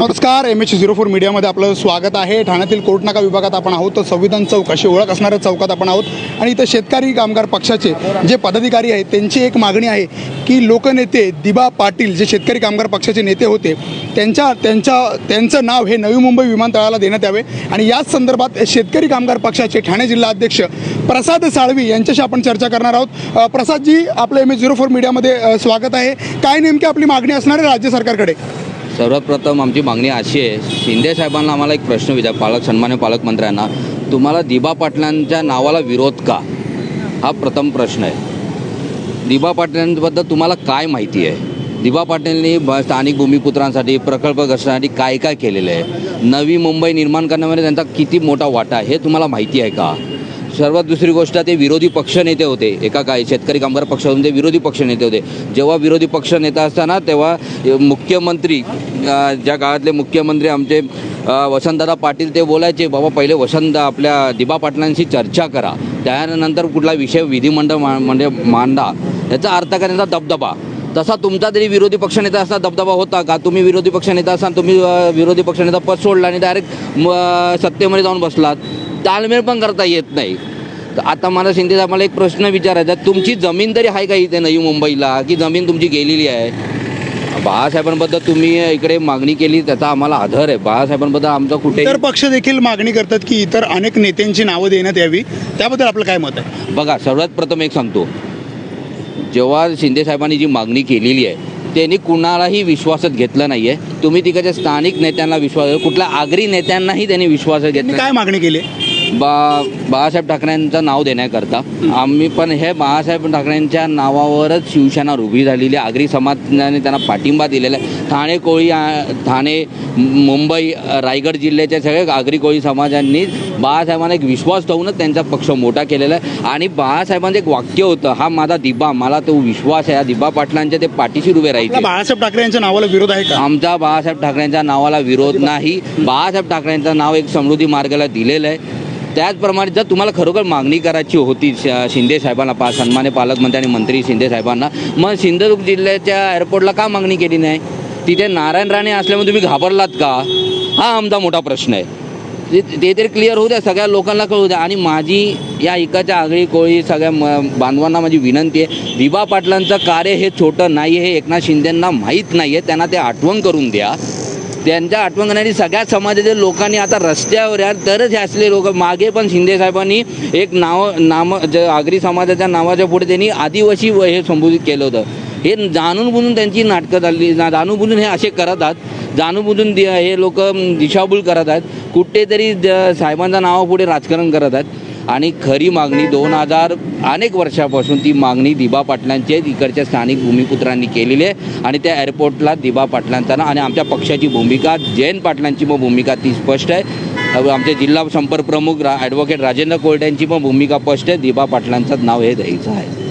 नमस्कार M H zero four मीडियामध्ये आपलं स्वागत आहे. ठाण्यातील कोर्टनाका विभागात आपण आहोत. तर संविधान चौक अशी ओळख असणाऱ्या चौकात आपण आहोत. आणि इथं शेतकरी कामगार पक्षाचे जे पदाधिकारी आहेत त्यांची एक मागणी आहे की लोकनेते दिबा पाटील जे शेतकरी कामगार पक्षाचे नेते होते त्यांच्या त्यांच्या त्यांचं नाव हे नवी मुंबई विमानतळाला देण्यात यावे. आणि याच संदर्भात शेतकरी कामगार पक्षाचे ठाणे जिल्हा अध्यक्ष प्रसाद साळवी यांच्याशी आपण चर्चा करणार आहोत. प्रसादजी आपलं एम एच झिरो फोर मीडियामध्ये स्वागत आहे. काय नेमकी आपली मागणी असणार आहे राज्य सरकारकडे? सर्वात प्रथम आमची मागणी अशी आहे शिंदे साहेबांना आम्हाला एक प्रश्न विचार पालक सन्मान्य पालकमंत्र्यांना तुम्हाला दिबा पाटलांच्या नावाला विरोध का? हा प्रथम प्रश्न आहे. दिबा पाटलांबद्दल तुम्हाला काय माहिती आहे? दिबा पाटीलनी स्थानिक भूमिपुत्रांसाठी प्रकल्पग्रस्तांसाठी काय काय केलेलं आहे? नवी मुंबई निर्माण करण्यामध्ये त्यांचा किती मोठा वाटा आहे हे तुम्हाला माहिती आहे का? सर्वात दुसरी गोष्ट ते विरोधी पक्षनेते होते. एका काय शेतकरी कामगार पक्षातून ते विरोधी पक्षनेते होते. जेव्हा विरोधी पक्ष नेता असताना तेव्हा मुख्यमंत्री ज्या काळातले मुख्यमंत्री आमचे वसंतदादा पाटील ते बोलायचे बाबा पहिले वसंत आपल्या दिबा पाटलांशी चर्चा करा. त्यानंतर कुठला विषय विधिमंडळ म्हणजे मांडा. याचा अर्थ करण्याचा दबदबा. तसा तुमचा तरी विरोधी पक्षनेता असता दबदबा होता का? तुम्ही विरोधी पक्षनेता असाल तुम्ही विरोधी विरोधी पक्षनेता पद सोडला आणि डायरेक्ट सत्तेमध्ये जाऊन बसलात. ताळमेळ पण करता येत नाही. तर आता मला शिंदे साहेबांना एक प्रश्न विचारायचा. तुमची जमीन तरी आहे का इथे नवी मुंबईला? की जमीन तुमची गेलेली आहे? बाळासाहेबांबद्दल तुम्ही इकडे मागणी केली त्याचा आम्हाला आधार आहे. बाळासाहेबांबद्दल आमचा कुठे इतर पक्ष देखील मागणी करतात की इतर अनेक नेत्यांची नावं देण्यात यावी. त्याबद्दल आपलं काय मत आहे? बघा सर्वात प्रथम एक सांगतो. जेव्हा शिंदे साहेबांनी जी मागणी केलेली आहे त्यांनी कुणालाही विश्वासात घेतलं नाही आहे तुम्ही तिकडच्या स्थानिक नेत्यांना विश्वास कुठल्या आगरी नेत्यांनाही त्यांनी विश्वासात घेतला काय मागणी केली? बा बाळासाहेब ठाकरेंचं नाव देण्याकरता आम्ही पण हे बाळासाहेब ठाकरेंच्या नावावरच शिवसेना उभी झालेली आहे. आगरी समाजाने त्यांना पाठिंबा दिलेला आहे. ठाणे कोळी ठाणे मुंबई रायगड जिल्ह्याच्या सगळ्या आगरी कोळी समाजांनी बाळासाहेबांना एक विश्वास ठेवूनच त्यांचा पक्ष मोठा केलेला आहे. आणि बाळासाहेबांचं एक वाक्य होतं हा माझा दिबा मला तो विश्वास आहे. दिबा पाटलांच्या ते पाठीशी उभे राहायचे. बाळासाहेब ठाकरे यांच्या नावाला विरोध आहे का? आमचा बाळासाहेब ठाकरेंच्या नावाला विरोध नाही. बाळासाहेब ठाकरेंचं नाव एक समृद्धी मार्गाला दिलेलं आहे. त्याचप्रमाणे जर तुम्हाला खरोखर मागणी करायची होती श- शिंदे साहेबांना पा सन्माने पालकमंत्री आणि मंत्री शिंदे साहेबांना मग सिंधुदुर्ग जिल्ह्याच्या एअरपोर्टला का मागणी केली नाही? तिथे नारायण राणे असल्यामुळे तुम्ही घाबरलात का? हा आमचा मोठा प्रश्न आहे. ते- ते तरी क्लिअर होऊ द्या सगळ्या लोकांना कळू द्या. आणि माझी या इकाच्या आगळी कोळी सगळ्या म बांधवांना माझी विनंती आहे दिबा पाटलांचं कार्य हे छोटं नाही हे एकनाथ शिंदेंना माहीत नाही आहे त्यांना ते आठवण करून द्या. त्यांच्या आठवण करण्यासाठी सगळ्या समाजातील लोकांनी आता रस्त्यावर या तरच हे असले लोक. मागे पण शिंदे साहेबांनी एक नाव नाम ज आगरी समाजाच्या नावाच्या पुढे त्यांनी आदिवासी व हे संबोधित केलं होतं. हे जाणून बुजून त्यांची नाटकं झाली जाणून बुजून हे असे करत आहात. जाणून बुजून दि- हे लोक दिशाभूल करत आहेत. कुठेतरी ज- साहेबांच्या नावापुढे राजकारण करत आहेत. आणि खरी मागणी दोन हजार अनेक वर्षापासून ती मागणी दिबा पाटलांची आहे. इकडच्या स्थानिक भूमिपुत्रांनी केलेली आहे. आणि त्या एअरपोर्टला दिबा पाटलांचा ना आणि आमच्या पक्षाची भूमिका जयंत पाटलांची मग भूमिका ती स्पष्ट आहे. आमचे जिल्हा संपर्क प्रमुख रा ॲडव्होकेट राजेंद्र कोर्ट यांची पण भूमिका स्पष्ट आहे. दिबा पाटलांचं नाव हे द्यायचं आहे.